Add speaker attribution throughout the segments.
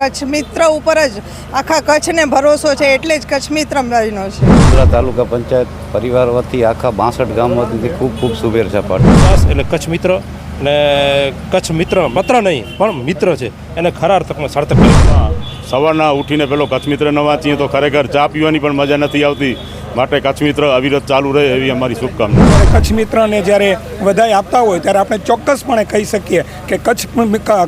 Speaker 1: કચ્છ મિત્ર ઉપર જ આખા કચ્છને ભરોસો છે એટલે જ કચ્છ મિત્ર બન્યો છે.
Speaker 2: મુન્દ્રા તાલુકા પંચાયત પરિવાર વતી આખા બાસઠ ગામ વતી ખૂબ ખૂબ શુભેચ્છા પાઠવું.
Speaker 3: એટલે કચ્છ મિત્ર અને કચ્છ મિત્ર માત્ર નહીં પણ મિત્ર છે. એને ખરા અર્થકમાં સાર્થક કરી
Speaker 4: સવારના ઉઠીને પેલો કચ્છ મિત્ર ન વાંચીએ તો ખરેખર ચા પીવાની પણ મજા નથી આવતી. માટે કચ્છ મિત્ર અવિરત ચાલુ રહે એવી અમારી શુભકામના.
Speaker 5: કચ્છ મિત્રને જ્યારે વધાઈ આપતા હોય ત્યારે આપણે ચોક્કસપણે કહી શકીએ કે કચ્છ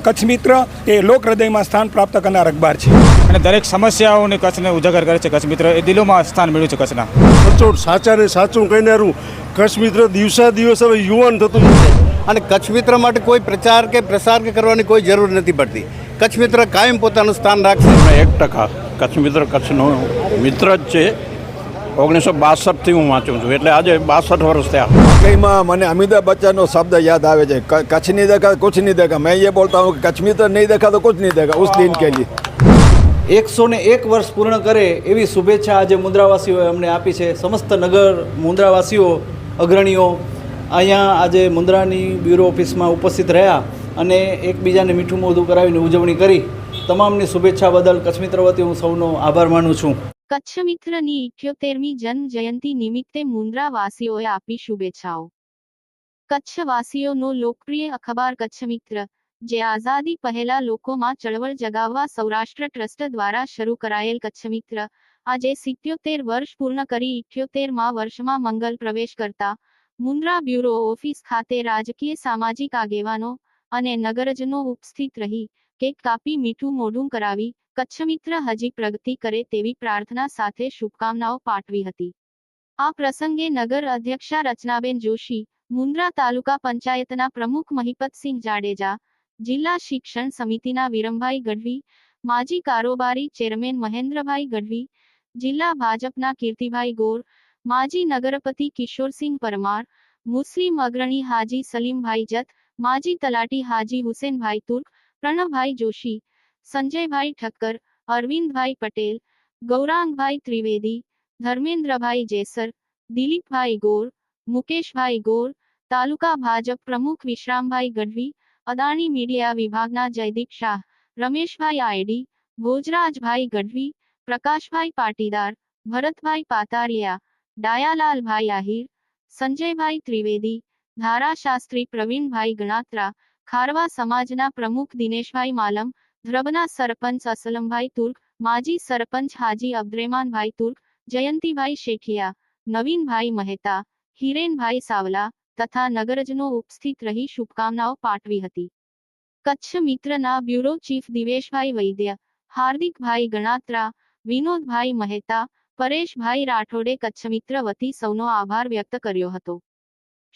Speaker 5: કચ્છ મિત્ર એ લોક હૃદયમાં સ્થાન પ્રાપ્ત કરનાર અખબાર છે.
Speaker 6: અને દરેક સમસ્યાઓને કચ્છને ઉજાગર કરે છે કચ્છ મિત્ર એ દિલોમાં સ્થાન મેળવ્યું છે કચ્છના.
Speaker 7: સચોટ સાચા ને સાચું કહેનારું કચ્છ મિત્ર દિવસા દિવસ હવે યુવાન થતું જાય
Speaker 8: અને કચ્છ મિત્ર માટે કોઈ પ્રચાર કે પ્રસાર કે કરવાની કોઈ જરૂર નથી પડતી. કચ્છ મિત્ર કાયમ પોતાનું સ્થાન રાખશે.
Speaker 9: એક ટકા. કચ્છ મિત્ર કચ્છનો મિત્ર જ છે. ઓગણીસો બાસઠથી હું વાંચું છું. એટલે આજે બાસઠ વર્ષ થયા.
Speaker 7: વાકઈમાં મને અમિતાભ બચ્ચનનો શબ્દ યાદ આવે છે. કચ્છ નહીં દેખા કુછ નહીં દેખા મેં એ બોલતા હું કચ્છ મિત્ર નહીં દેખા તો કુછ નહીં દેખા ઉસ દિન કે લીએ
Speaker 10: એકસો ને એક વર્ષ પૂર્ણ કરે એવી શુભેચ્છા આજે મુન્દ્રાવાસીઓએ અમને આપી છે. સમસ્ત નગર મુન્દ્રાવાસીઓ અગ્રણીઓ અહીંયા આજે મુન્દ્રાની બ્યુરો ઓફિસમાં ઉપસ્થિત રહ્યા અને એકબીજાને મીઠું મોઢું કરાવીને ઉજવણી કરી. તમામની શુભેચ્છા બદલ કચ્છ મિત્ર વતી હું સૌનો આભાર માનું છું.
Speaker 11: કચ્છ મિત્રની ઇઠ્યોતેરમી જન્મ જયંતિ નિમિત્તે મુન્દ્રા વાસીઓએ આપી શુભેચ્છાઓ. કચ્છવાસીઓનો લોકપ્રિય અખબાર કચ્છ મિત્ર જે આઝાદી પહેલા લોકોમાં ચળવળ જગાવવા સૌરાષ્ટ્ર ટ્રસ્ટ દ્વારા શરૂ કરાયેલ કચ્છ મિત્ર આજે સિત્યોતેર વર્ષ પૂર્ણ કરી ઇઠ્યોતેરમાં વર્ષમાં મંગલ પ્રવેશ કરતા મુન્દ્રા બ્યુરો ઓફિસ ખાતે રાજકીય સામાજિક આગેવાનો અને નગરજનો ઉપસ્થિત રહી કેક કાપી મીઠું મોઢું કરાવી કચ્છ હજી પ્રગતિ કરે તેવી પ્રાર્થના સાથે શુભકામનાઓ પાઠવી હતી. આ પ્રસંગે નગર અધ્યક્ષા રચનાબેન જોશી, મુન્દ્રા તાલુકા પંચાયતના પ્રમુખ મહિપતસિંહ જાડેજા, જિલ્લા શિક્ષણ સમિતિના વિરમભાઈ ગઢવી, માજી કારોબારી ચેરમેન મહેન્દ્રભાઈ ગઢવી, જિલ્લા ભાજપના કીર્તિભાઈ ગોર माजी नगरपति किशोर सिंह परमार, मुस्लिम अग्रणी हाजी सलीम भाई जत, माजी तलाटी हाजी हुसैन भाई तुर्क प्रणव भाई जोशी, संजय भाई ठक्कर, अरविंद भाई पटेल, गौरांग भाई त्रिवेदी, धर्मेंद्र भाई जैसर, दिलीप भाई गोर, मुकेश भाई गोर, तालुका भाजप प्रमुख विश्राम भाई गढ़वी, अदानी मीडिया विभाग विभागना जयदीप शाह, रमेश भाई आईडी, भोजराज भाई गढ़वी, प्रकाश भाई पाटीदार, भरत भाई पातारिया ડાયાલાલભાઈ આહિર, સંજયભાઈ ત્રિવેદી, ધારાશાસ્ત્રી પ્રવીણભાઈ ગણાત્રા, ખારવા સમાજના પ્રમુખ દિનેશભાઈ માલમ, ધ્રબના સરપંચ અસલમભાઈ તુર્ક, માજી સરપંચ હાજી અબ્દ્રેમાનભાઈ તુર્ક, જયંતિભાઈ શેખિયા, નવીનભાઈ મહેતા, હિરેનભાઈ સાવલા તથા નગરજનો ઉપસ્થિત રહી શુભકામનાઓ પાઠવી હતી. કચ્છ મિત્રના બ્યુરો ચીફ દિવેશભાઈ વૈદ્ય, હાર્દિકભાઈ ગણાત્રા, વિનોદભાઈ મહેતા પરેશભાઈ રાઠોડે કચ્છ મિત્ર વતી સૌનો આભાર વ્યક્ત કર્યો હતો.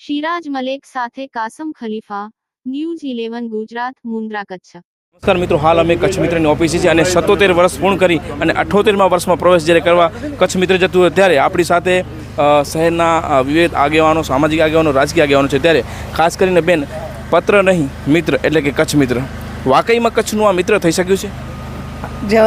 Speaker 11: શિરાજ મલેક સાથે કાસમ ખલીફા, ન્યૂઝ ઇલેવન, ગુજરાત, મુન્દ્રા, કચ્છ.
Speaker 6: નમસ્કાર મિત્રો, હાલ અમે કચ્છ મિત્રની ઓફિસે છે અને સત્તોતેર વર્ષ પૂર્ણ કરી અને અઠ્ઠોતેરમાં વર્ષમાં પ્રવેશ જ્યારે કરવા કચ્છ મિત્ર જતું હોય ત્યારે આપણી સાથે શહેરના વિવિધ આગેવાનો, સામાજિક આગેવાનો, રાજકીય આગેવાનો છે ત્યારે ખાસ કરીને બેન, પત્ર નહીં, મિત્ર એટલે કે કચ્છ મિત્ર વાકઈમાં કચ્છનું આ મિત્ર થઈ શક્યું છે?
Speaker 1: જે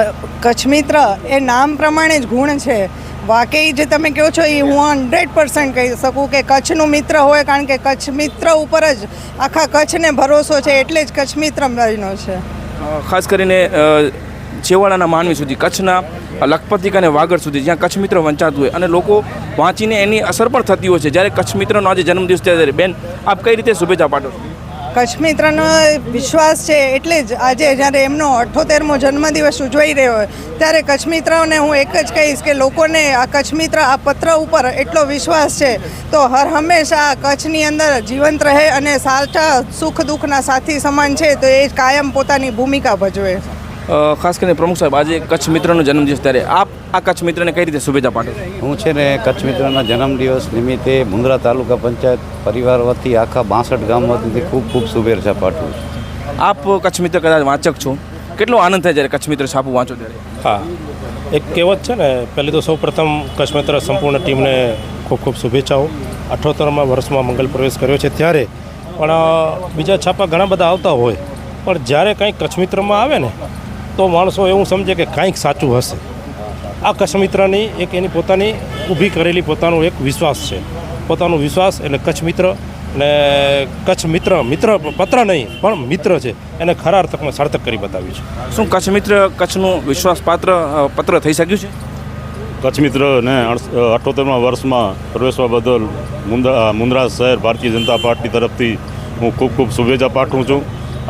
Speaker 1: કચ્છ મિત્ર એ નામ પ્રમાણે જ ગુણ છે. વાકઈ જે તમે કહો છો, એ હું હંડ્રેડ પર્સન્ટ કહી શકું કે કચ્છનું મિત્ર હોય, કારણ કે કચ્છ મિત્ર ઉપર જ આખા કચ્છને ભરોસો છે, એટલે જ કચ્છ મિત્ર બન્યો છે.
Speaker 6: ખાસ કરીને છેવાડાના માનવી સુધી, કચ્છના લખપતિક અને વાગડ સુધી, જ્યાં કચ્છ મિત્ર વંચાતું હોય, અને લોકો વાંચીને એની અસર પણ થતી હોય છે. જ્યારે કચ્છ મિત્રનો આજે જન્મદિવસ ત્યારે બેન, આપ કઈ રીતે શુભેચ્છા પાઠવો?
Speaker 1: કચ્છ મિત્રનો વિશ્વાસ છે એટલે જ આજે જ્યારે એમનો અઠ્ઠોતેરમો જન્મદિવસ ઉજવાઈ રહ્યો હોય, ત્યારે કચ્છ મિત્રોને હું એક જ કહીશ કે લોકોને આ કચ્છ મિત્ર આ પત્ર ઉપર એટલો વિશ્વાસ છે. તો હર હંમેશા કચ્છની અંદર જીવંત રહે અને સાચા સુખ દુઃખના સાથી સમાન છે, તો એ કાયમ પોતાની ભૂમિકા ભજવે.
Speaker 6: ખાસ કરીને પ્રમુખ સાહેબ આજે કચ્છ મિત્રનો જન્મદિવસ ત્યારે આપ આ કચ્છ મિત્રને કઈ રીતે શુભેચ્છા પાઠવો?
Speaker 2: હું છે ને કચ્છ મિત્રના જન્મદિવસ નિમિત્તે મુંદ્રા તાલુકા પંચાયત પરિવાર વતી આખા બાસઠ ગામ વતી ખૂબ ખૂબ શુભેચ્છા પાઠવું છું.
Speaker 6: આપ કચ્છ મિત્ર કદાચ વાંચક છો. કેટલો આનંદ થાય જ્યારે કચ્છ મિત્ર છાપું વાંચો ત્યારે?
Speaker 3: હા. એક કહેવત છે ને પહેલી તો સૌપ્રથમ કચ્છ મિત્ર સંપૂર્ણ ટીમને ખૂબ ખૂબ શુભેચ્છાઓ. અઠોતરમાં વર્ષમાં મંગલ પ્રવેશ કર્યો છે ત્યારે. પણ બીજા છાપા ઘણા બધા આવતા હોય. પણ જ્યારે કંઈક કચ્છ મિત્રમાં આવે ને તો માણસો એવું સમજે કે કાંઈક સાચું હશે. આ કચ્છ મિત્રની એક એની પોતાની ઊભી કરેલી પોતાનો એક વિશ્વાસ છે. પોતાનો વિશ્વાસ એટલે કચ્છ મિત્ર અને કચ્છ મિત્ર મિત્ર પત્ર નહીં પણ મિત્ર છે. એને ખરા અર્થકમાં સાર્થક કરી બતાવ્યું છે.
Speaker 6: શું કચ્છ મિત્ર કચ્છનું વિશ્વાસપાત્ર પાત્ર પત્ર થઈ શક્યું છે?
Speaker 4: કચ્છ મિત્રને અઠ્ઠોતેરમા વર્ષમાં પ્રવેશવા બદલ મુંદ્રા મુંદ્રા શહેર ભારતીય જનતા પાર્ટી તરફથી હું ખૂબ ખૂબ શુભેચ્છા પાઠવું છું.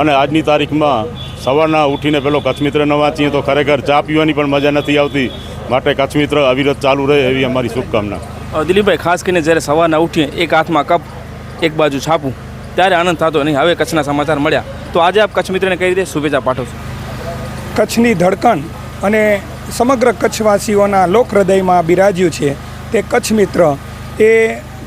Speaker 4: અને આજની તારીખમાં સવારના ઉઠીને પેલો કચ્છ મિત્ર ન વાંચીએ તો ખરેખર ચા પીવાની પણ મજા નથી આવતી. માટે કચ્છ મિત્ર અવિરત ચાલુ રહે એવી અમારી શુભકામના.
Speaker 6: દિલીપભાઈ ખાસ કરીને જ્યારે સવારના ઉઠીએ એક હાથમાં કપ એક બાજુ છાપું ત્યારે આનંદ થતો નહીં. હવે કચ્છના સમાચાર મળ્યા. તો આજે આપ કચ્છ મિત્રને કઈ રીતે શુભેચ્છા પાઠવશો
Speaker 5: કચ્છની ધડકણ અને સમગ્ર કચ્છવાસીઓના લોક હૃદયમાં બિરાજ્યું છે તે કચ્છ મિત્ર એ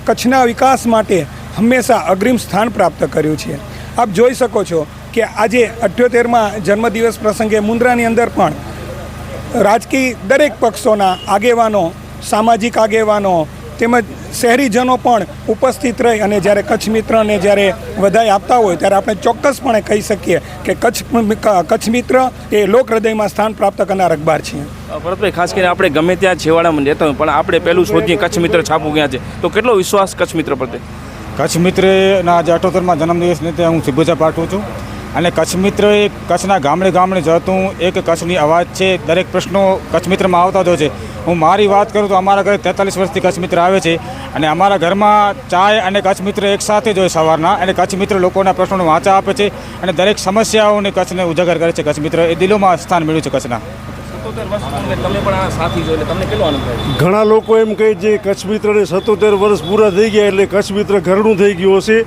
Speaker 5: કચ્છના વિકાસ માટે હંમેશા અગ્રિમ સ્થાન પ્રાપ્ત કર્યું છે. આપ જોઈ શકો છો કે આજે અઠ્યોતેરમાં જન્મદિવસ પ્રસંગે મુન્દ્રાની અંદર પણ રાજકીય દરેક પક્ષોના આગેવાનો સામાજિક આગેવાનો તેમજ શહેરીજનો પણ ઉપસ્થિત રહી અને જ્યારે કચ્છ મિત્રને જ્યારે વધાઈ આપતા હોય ત્યારે આપણે ચોક્કસપણે કહી શકીએ કે કચ્છ કચ્છ મિત્ર એ લોક હૃદયમાં સ્થાન પ્રાપ્ત કરનાર અખબાર છે
Speaker 6: ભરતભાઈ ખાસ કરીને આપણે ગમે ત્યાં છેવાડામાં રહેતા હોય પણ આપણે પહેલું શોધીએ કચ્છ મિત્ર છાપું ક્યાં છે? તો કેટલો વિશ્વાસ કચ્છ મિત્ર પ્રત્યે?
Speaker 12: કચ્છ મિત્રના આજે અઠોતરમાં જન્મદિવસ નિમિત્તે હું શુભેચ્છા પાઠવું છું. અને કચ્છ મિત્ર એ કચ્છના ગામડે ગામડે જતું એક કચ્છની અવાજ છે. દરેક પ્રશ્નો કચ્છ મિત્રમાં આવતા જ હોય છે. હું મારી વાત કરું તો અમારા ઘરે તેતાલીસ વર્ષથી કચ્છ મિત્ર આવે છે અને અમારા ઘરમાં ચાય અને કચ્છ મિત્ર એક સાથે જ હોય સવારના અને કચ્છ મિત્ર લોકોના પ્રશ્નોનો વાંચા આપે છે અને દરેક સમસ્યાઓને કચ્છને ઉજાગર કરે છે. કચ્છ મિત્ર એ દિલોમાં સ્થાન મેળવ્યું છે કચ્છના.
Speaker 6: સત્તોતેર પણ આ સાથી છો એટલે તમને કેટલો આનંદ થાય
Speaker 13: ઘણા લોકો એમ કહે છે કચ્છ મિત્રને સત્તોતેર વર્ષ પૂરા થઈ ગયા એટલે કચ્છ મિત્ર ઘરનું થઈ ગયું હશે.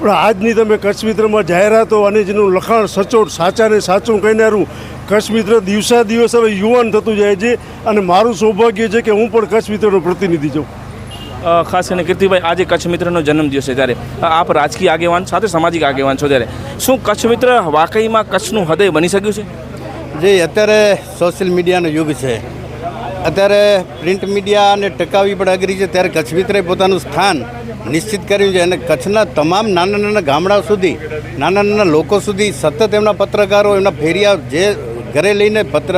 Speaker 13: પણ આજની તમે કચ્છ મિત્રમાં જાહેરાતો અને જેનું લખાણ સચોટ સાચાને સાચું કહેનારું કચ્છ મિત્ર દિવસા દિવસ હવે યુવાન થતું જાય છે અને મારું સૌભાગ્ય છે કે હું પણ કચ્છ મિત્રનો પ્રતિનિધિ છું.
Speaker 6: ખાસ કરીને કીર્તિભાઈ આજે કચ્છ મિત્રનો જન્મદિવસ છે ત્યારે આપ રાજકીય આગેવાન સાથે સામાજિક આગેવાન છો ત્યારે. શું કચ્છ મિત્ર વાકઈમાં કચ્છનું હૃદય બની શક્યું છે?
Speaker 8: જે અત્યારે સોશિયલ મીડિયાનો યુગ છે. અત્યારે પ્રિન્ટ મીડિયાને ટકાવી પણ અઘરી છે. ત્યારે કચ્છ મિત્રએ પોતાનું સ્થાન નિશ્ચિત કર્યું છે અને કચ્છના તમામ નાના નાના ગામડાઓ સુધી નાના નાના લોકો સુધી સતત એમના પત્રકારો એમના ફેરિયા જે ઘરે લઈને પત્ર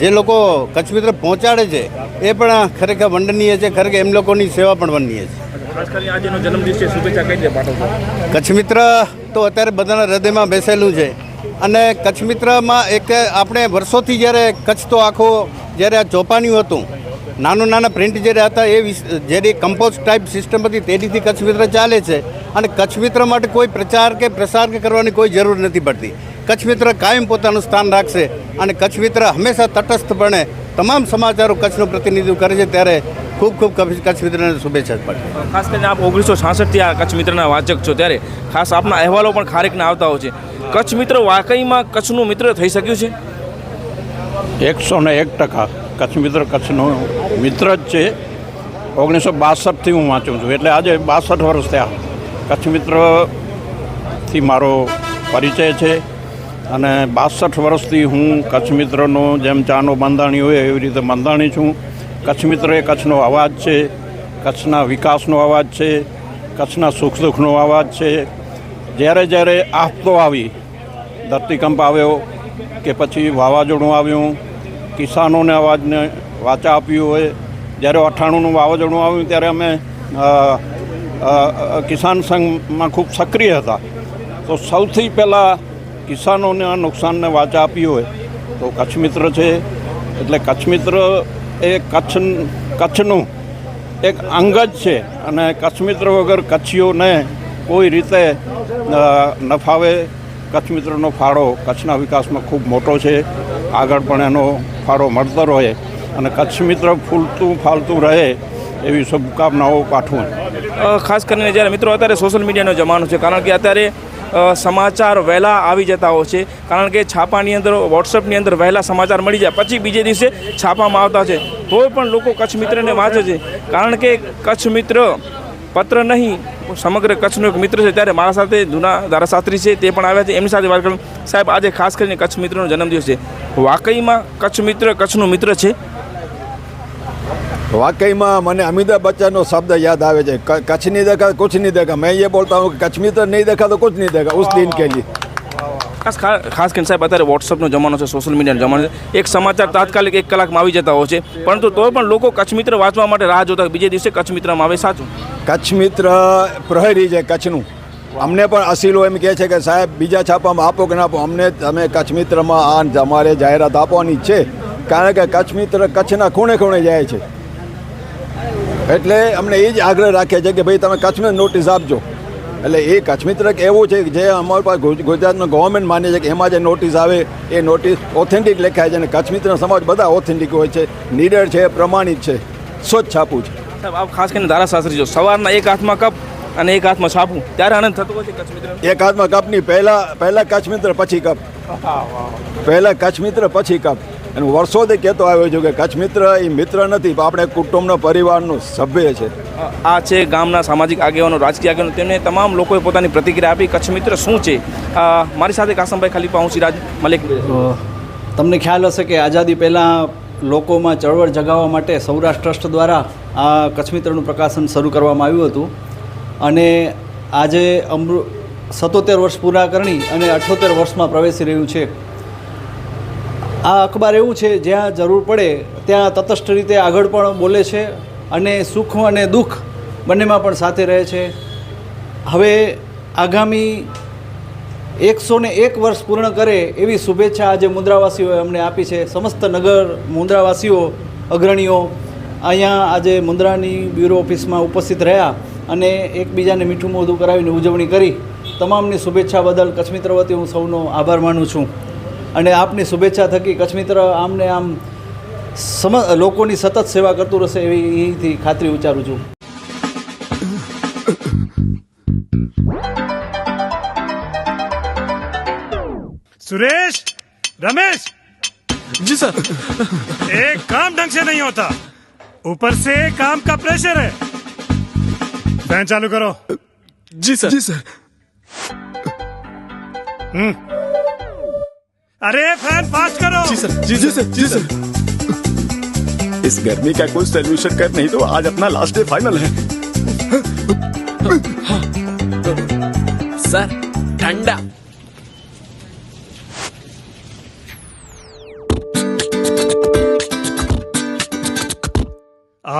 Speaker 8: જે લોકો કચ્છ મિત્ર પહોંચાડે છે એ પણ ખરેખર વંડનીય છે. ખરેખર એમ લોકોની સેવા પણ વંડનીય છે. કચ્છ મિત્ર તો અત્યારે બધાના હૃદયમાં બેસેલું છે. અને કચ્છ મિત્રમાં એક આપણે વર્ષોથી જ્યારે કચ્છ તો આખો જ્યારે આ ચોપાન્યું હતું, નાનું નાના પ્રિન્ટ જ્યારે હતા એ જ્યારે કમ્પોઝ ટાઈપ સિસ્ટમ હતી તેનીથી કચ્છ મિત્ર ચાલે છે અને કચ્છ મિત્ર માટે કોઈ પ્રચાર કે પ્રસાર કે કરવાની કોઈ જરૂર નથી પડતી. કચ્છ મિત્ર કાયમ પોતાનું સ્થાન રાખશે અને કચ્છ મિત્ર હંમેશા તટસ્થપણે તમામ સમાચારો કચ્છનું પ્રતિનિધિત્વ કરે છે ત્યારે ખૂબ ખૂબ કચ્છ મિત્રને શુભેચ્છા પાઠવું.
Speaker 6: ખાસ કરીને આપ ઓગણીસો છાસઠથી આ કચ્છ મિત્રના વાચક છો ત્યારે ખાસ આપના અહેવાલો પણ ખારેકના આવતા હોય છે. કચ્છ મિત્ર વાકઈમાં કચ્છનું મિત્ર થઈ શક્યું છે?
Speaker 9: એકસો ને એક ટકા કચ્છ મિત્ર, કચ્છનો મિત્ર જ છે. ઓગણીસો બાસઠથી હું વાંચું છું. એટલે આજે બાસઠ વર્ષ થયા. કચ્છ મિત્રથી મારો પરિચય છે અને બાસઠ વર્ષથી હું કચ્છ મિત્રનો જેમ ચાનો બંધાણી હોય એવી રીતે બંધાણી છું. કચ્છ મિત્ર એ કચ્છનો અવાજ છે, કચ્છના વિકાસનો અવાજ છે, કચ્છના સુખ દુઃખનો અવાજ છે. જ્યારે જ્યારે આફતો આવી, ધરતીકંપ આવ્યો કે પછી વાવાઝોડું આવ્યું, કિસાનોને અવાજને વાચા આપ્યું હોય, જ્યારે અઠાણુંનું વાવાઝોડું આવ્યું ત્યારે અમે કિસાન સંઘમાં ખૂબ સક્રિય હતા. તો સૌથી પહેલાં કિસાનોને આ નુકસાનને વાચા આપી હોય, તો કચ્છ મિત્ર છે. એટલે કચ્છ મિત્ર એ કચ્છ કચ્છનું એક અંગ જ છે. અને કચ્છ મિત્ર વગર કચ્છીઓને કોઈ રીતે નફાવે કચ્છ મિત્રનો ફાળો કચ્છના વિકાસમાં ખૂબ મોટો છે. આગળ પણ એનો ફાળો મળતો રહે અને કચ્છ મિત્ર ફૂલતું ફાલતું રહે એવી શુભકામનાઓ પાઠવું.
Speaker 6: ખાસ કરીને જ્યારે મિત્રો અત્યારે સોશિયલ મીડિયાનો જમાનો છે, કારણ કે અત્યારે સમાચાર વહેલા આવી જતા હોય છે. કારણ કે છાપાની અંદર વોટ્સઅપની અંદર વહેલા સમાચાર મળી જાય, પછી બીજે દિવસે છાપામાં આવતા છે. તોય પણ લોકો કચ્છ મિત્રને વાંચે છે. કારણ કે કચ્છ મિત્ર પત્ર નહીં સમગ્ર કચ્છનો એક મિત્ર છે ત્યારે મારા સાથે જૂના ધારાશાસ્ત્રી છે તે પણ આવ્યા છે. એમની સાથે વાત કરું. સાહેબ આજે ખાસ કરીને કચ્છ મિત્રનો જન્મદિવસ છે. વાકઈમાં કચ્છ મિત્ર કચ્છનો મિત્ર છે.
Speaker 7: વાકઈમાં મને અમિતાભ બચ્ચનનો શબ્દ યાદ આવે છે. કચ્છ નહીં દેખા કુછ નહીં દેખા મેં એ બોલતા હું કચ્છ મિત્ર નહીં દેખા તો કુછ નહીં દેખા ઉસ દિન કે લીએ
Speaker 6: ખાસ ખાસ કરીને સાહેબ અત્યારે વોટ્સઅપનો જમાનો છે સોશિયલ મીડિયાનો જમાનો છે. એક સમાચાર તાત્કાલિક એક કલાકમાં આવી જતા હોય છે. પરંતુ તો પણ લોકો કચ્છ મિત્ર વાંચવા માટે રાહ જોતા બીજે દિવસે કચ્છ મિત્રમાં આવે સાચું?
Speaker 7: કચ્છ મિત્ર પ્રહરી છે કચ્છનું. અમને પણ અસીલો એમ કહે છે કે સાહેબ, બીજા છાપામાં આપો કે ના આપો, અમને તમે કચ્છ મિત્રમાં આ તમારે જાહેરાત આપવાની છે. કારણ કે કચ્છ મિત્ર કચ્છના ખૂણે ખૂણે જાય છે. એટલે અમને એ જ આગ્રહ રાખે છે કે ભાઈ તમે કચ્છમાં નોટિસ આપજો. એટલે એ કચ્છ મિત્ર એવું છે કે જે અમારી પાસે ગુજ- ગુજરાતનું ગવર્મેન્ટ માને છે કે એમાં જે નોટિસ આવે, એ નોટિસ ઓથેન્ટિક લખાય છે અને કચ્છ મિત્ર સમાજ બધા ઓથેન્ટિક હોય છે, નીડર છે, પ્રમાણિત છે, સ્વચ્છ છાપું છે.
Speaker 6: સાહેબ આપ ખાસ કરીને ધારાશાસ્ત્રી જો સવારના એક હાથમાં કપ અને એક હાથમાં છાપું ત્યારે આનંદ થતો હોય છે કચ્છ મિત્ર
Speaker 7: એક હાથમાં કપની પહેલા પહેલા કચ્છ મિત્ર પછી કપ. પહેલા કચ્છ મિત્ર પછી કપ. અને વર્ષોથી કહેતો આવ્યો છું કે કચ્છ મિત્ર એ મિત્ર નથી આપણે કુટુંબના પરિવારનો સભ્ય છે.
Speaker 6: આ છે ગામના સામાજિક આગેવાનો રાજકીય આગેવાનો. તેમણે તમામ લોકોએ પોતાની પ્રતિક્રિયા આપી. કચ્છ મિત્ર શું છે? મારી સાથે કાસમભાઈ ખાલી હું સિરાજ મલિક
Speaker 10: તમને ખ્યાલ હશે કે આઝાદી પહેલાં લોકોમાં ચળવળ જગાવવા માટે સૌરાષ્ટ્ર ટ્રસ્ટ દ્વારા આ કચ્છમિત્રનું પ્રકાશન શરૂ કરવામાં આવ્યું હતું. અને આજે અમૃ સત્તોતેર વર્ષ પૂરા કરી અને અઠ્યોતેર વર્ષમાં પ્રવેશી રહ્યું છે. આ અખબાર એવું છે, જ્યાં જરૂર પડે ત્યાં તટસ્થ રીતે આગળ પણ બોલે છે અને સુખ અને દુઃખ બંનેમાં પણ સાથે રહે છે. હવે આગામી એકસો ને એક વર્ષ પૂર્ણ કરે એવી શુભેચ્છા આજે મુન્દ્રાવાસીઓએ અમને આપી છે. સમસ્ત નગર મુન્દ્રાવાસીઓ અગ્રણીઓ અહીંયા આજે મુન્દ્રાની બ્યુરો ઓફિસમાં ઉપસ્થિત રહ્યા અને એકબીજાને મીઠું મોઢું કરાવીને ઉજવણી કરી. તમામની શુભેચ્છા બદલ કચ્છ મિત્ર વતી હું સૌનો આભાર માનું છું. અને આપની શુભેચ્છા થકી કચ્છ મિત્ર આમને આમ સમ લોકોની સતત સેવા કરતું રહેશે એવી એથી ખાતરી ઉચ્ચારું છું.
Speaker 13: સુરેશ રમેશ! જી સર. એક કામ ઢંગ સે નહીં હોતા. ऊपर से काम का प्रेशर है। फ़ैन चालू करो। जी सर। जी सर। हम्म। अरे फ़ैन फास्ट करो। जी सर जी जी सर जी सर।
Speaker 14: इस गर्मी का कोई सोल्यूशन कर नहीं तो आज अपना लास्ट डे फाइनल है।
Speaker 15: सर ठंडा।